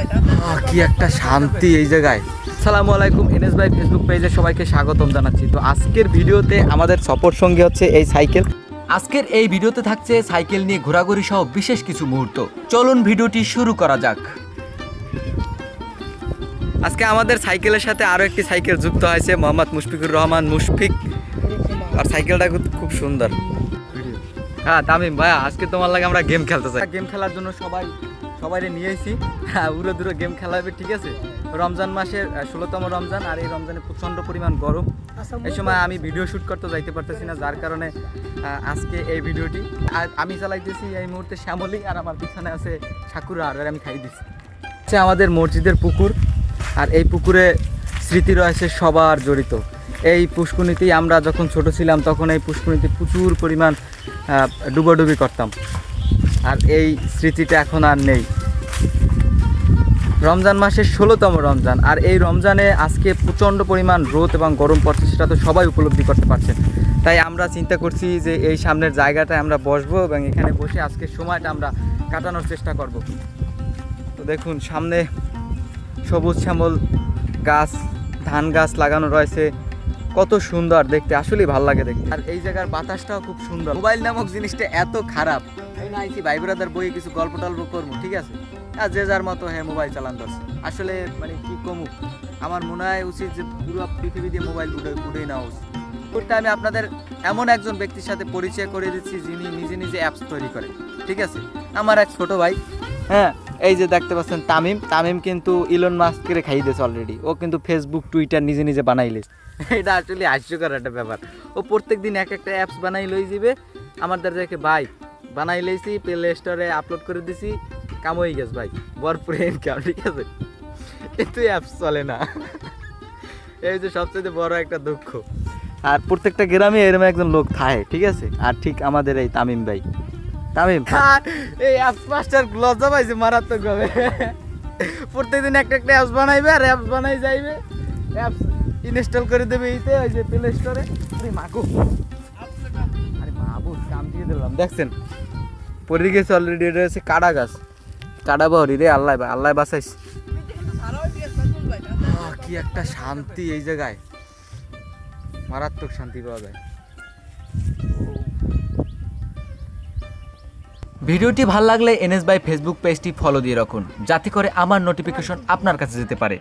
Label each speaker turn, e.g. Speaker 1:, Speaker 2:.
Speaker 1: আহ, কি একটা শান্তি এই জায়গায়। সালামু আলাইকুম এনএস ভাই ফেসবুক পেজে সবাইকে স্বাগতম জানাচ্ছি। তো আজকের ভিডিওতে আমাদের সপোর্ট সঙ্গী হচ্ছে এই সাইকেল। আজকের এই ভিডিওতে থাকছে সাইকেল নিয়ে ঘোরাঘুরি সহ বিশেষ কিছু মুহূর্ত। চলুন ভিডিওটি শুরু করা যাক। আজকে আমাদের সাইকেলের সাথে আরও একটি সাইকেল যুক্ত হয়েছে মোহাম্মদ মুশফিকুর রহমান মুশফিক। আর সাইকেলটা খুব- খুব সুন্দর। হ্যাঁ তামিম ভাইয়া আজকে তোমার লাগে আমরা গেম খেলতে চাই। গেম খেলার জন্য সবাই সবাই নিয়ে হ্যাঁ উড়ো দূরে গেম খেলা হবে ঠিক আছে? রমজান মাসের ষোলোতম রমজান আর এই রমজানে প্রচণ্ড পরিমাণ গরম। এই সময় আমি ভিডিও শ্যুট করতে যাইতে পারতেছি না যার কারণে আজকে এই ভিডিওটি। আর আমি চালাইতেছি এই মুহূর্তে শ্যামলি আর আমার পিছনে আছে সাকুরা আর আমি খাই দিচ্ছি হচ্ছে আমাদের মসজিদের পুকুর আর এই পুকুরে স্মৃতি রয়েছে সবার জড়িত। এই পুষ্কুনিতেই আমরা যখন ছোট ছিলাম তখন এই পুষ্কুনিতে প্রচুর পরিমাণ ডুবোডুবি করতাম। আর এই স্মৃতিটা এখন আর নেই। রমজান মাসের ষোলোতম রমজান, আর এই রমজানে আজকে প্রচণ্ড পরিমাণ রোদ এবং গরম পড়ছে, সেটা তো সবাই উপলব্ধি করতে পারছেন। তাই আমরা চিন্তা করছি যে এই সামনের জায়গাটায় আমরা বসবো এবং এখানে বসে আজকে সময়টা আমরা কাটানোর চেষ্টা করব। তো দেখুন, সামনে সবুজ শ্যামল গাছ, ধান গাছ লাগানো রয়েছে। কত সুন্দর দেখতে, আসলেই ভালো লাগে দেখতে। আর এই জায়গার বাতাসটাও খুব সুন্দর। মোবাইল নামক জিনিসটা এত খারাপ। আইছি ভাই ব্রাদার বই কিছু গল্প টল্প করব, ঠিক আছে? আর যে যার মতো হ্যাঁ মোবাইল চালান দরছে আসলে মানে কি কমু? আমার মনে হয় উচিত যে পুরো পৃথিবী দিয়ে মোবাইল উঠে, উঠেই নেওয়া উচিত। করতে আমি আপনাদের এমন একজন ব্যক্তির সাথে পরিচয় করে দিচ্ছি যিনি নিজে নিজে অ্যাপস তৈরি করে ঠিক আছে? আমার এক ছোট ভাই হ্যাঁ এই যে দেখতে পাচ্ছেন তামিম তামিম কিন্তু ইলন মাস্কের খাইয়ে দিয়েছে অলরেডি ও কিন্তু ফেসবুক টুইটার নিজে নিজে বানাইলে। এটা আসলে হাস্যকর একটা ব্যাপার। ও প্রত্যেক দিন এক একটা অ্যাপস বানাই লই যাবে। আমার দ্বারা দেখে ভাই বানাই লইছি প্লে স্টোরে আপলোড করে দিছি কাম হয়ে গেছে ভাই ভরপুর ইনকাম ঠিক আছে? কিন্তু অ্যাপস চলে না। এই যে সবচেয়ে বড় একটা দুঃখ। আর প্রত্যেকটা গ্রামে এরকম একজন লোক থাকে ঠিক আছে? আর ঠিক আমাদের এই তামিম ভাই। তামিম। এই অ্যাপস মাস্টার লজ্জা পাইছে, মারাত্মক ভাবে। প্রত্যেকদিন একটা একটা অ্যাপস বানাইবে, আর অ্যাপস বানাই যাইবে। অ্যাপস ইনস্টল করে দেবে এইতে, ওই যে প্লে স্টোরে আরে মাকু আরে মাবুদ, কাম দিয়ে দিলাম। দেখছেন পড়ে গেছে অলরেডি এটা হচ্ছে কাড়া গাছ। কাড়া বাহরি রে, আল্লাহ আল্লাহ বাসাইস কি একটা শান্তি এই জায়গায়। মারাত্মক শান্তি পাওয়া যায়। ভিডিওটি ভালো লাগলে এনএস বাই ফেসবুক পেজটি ফলো দিয়ে রাখুন, যাতে করে আমার নোটিফিকেশন আপনার কাছে যেতে পারে।